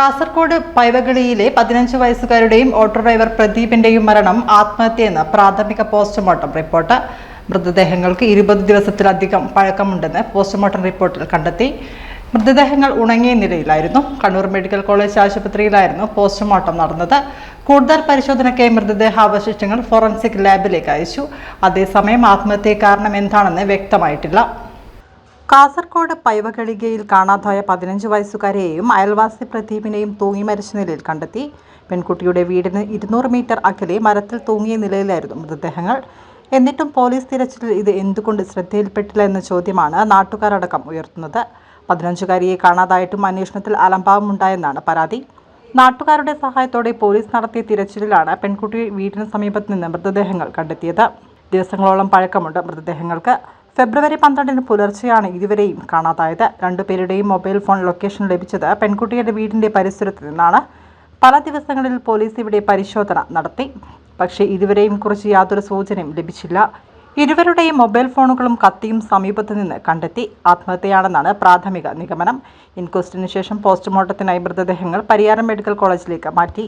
കാസർഗോഡ് പൈവകളിയിലെ പതിനഞ്ച് വയസ്സുകാരുടെയും auto driver പ്രദീപിന്റെയും മരണം ആത്മഹത്യയെന്ന് പ്രാഥമിക പോസ്റ്റ്മോർട്ടം റിപ്പോർട്ട്. മൃതദേഹങ്ങൾക്ക് ഇരുപത് ദിവസത്തിലധികം പഴക്കമുണ്ടെന്ന് പോസ്റ്റ്മോർട്ടം റിപ്പോർട്ടിൽ കണ്ടെത്തി. മൃതദേഹങ്ങൾ ഉണങ്ങിയ നിലയിലായിരുന്നു. കണ്ണൂർ മെഡിക്കൽ കോളേജ് ആശുപത്രിയിലായിരുന്നു പോസ്റ്റ്മോർട്ടം നടന്നത്. കൂടുതൽ പരിശോധനയ്ക്കായി മൃതദേഹ അവശിഷ്ടങ്ങൾ ഫോറൻസിക് ലാബിലേക്ക് അയച്ചു. അതേസമയം ആത്മഹത്യ കാരണം എന്താണെന്ന് വ്യക്തമായിട്ടില്ല. കാസർഗോഡ് പൈവകളികയിൽ കാണാതായ പതിനഞ്ച് വയസ്സുകാരെയും അയൽവാസി പ്രദീപിനെയും തൂങ്ങി മരിച്ച നിലയിൽ കണ്ടെത്തി. പെൺകുട്ടിയുടെ വീടിന് ഇരുന്നൂറ് മീറ്റർ അകലെ മരത്തിൽ തൂങ്ങിയ നിലയിലായിരുന്നു മൃതദേഹങ്ങൾ. എന്നിട്ടും പോലീസ് തിരച്ചിലിൽ ഇത് എന്തുകൊണ്ട് ശ്രദ്ധയിൽപ്പെട്ടില്ല എന്ന ചോദ്യമാണ് നാട്ടുകാരടക്കം ഉയർത്തുന്നത്. പതിനഞ്ചുകാരിയെ കാണാതായിട്ടും അന്വേഷണത്തിൽ അലംഭാവമുണ്ടായെന്നാണ് പരാതി. നാട്ടുകാരുടെ സഹായത്തോടെ പോലീസ് നടത്തിയ തിരച്ചിലിലാണ് പെൺകുട്ടി വീടിന് സമീപത്ത് നിന്ന് മൃതദേഹങ്ങൾ കണ്ടെത്തിയത്. ദിവസങ്ങളോളം പഴക്കമുണ്ട് മൃതദേഹങ്ങൾക്ക്. ഫെബ്രുവരി പന്ത്രണ്ടിന് പുലർച്ചെയാണ് ഇരുവരെയും കാണാതായത്. രണ്ടുപേരുടെയും മൊബൈൽ ഫോൺ ലൊക്കേഷൻ ലഭിച്ചത് പെൺകുട്ടിയുടെ വീടിന്റെ പരിസരത്ത് നിന്നാണ്. പല ദിവസങ്ങളിൽ പോലീസ് ഇവിടെ പരിശോധന നടത്തി. പക്ഷേ ഇതുവരെയും കുറിച്ച് യാതൊരു സൂചനയും ലഭിച്ചില്ല. ഇരുവരുടെയും മൊബൈൽ ഫോണുകളും കത്തിയും സമീപത്ത് നിന്ന് കണ്ടെത്തി. ആത്മഹത്യയാണെന്നാണ് പ്രാഥമിക നിഗമനം. ഇൻക്വസ്റ്റിന് ശേഷം പോസ്റ്റ്മോർട്ടത്തിനായി മൃതദേഹങ്ങൾ പരിയാരം മെഡിക്കൽ കോളേജിലേക്ക് മാറ്റി.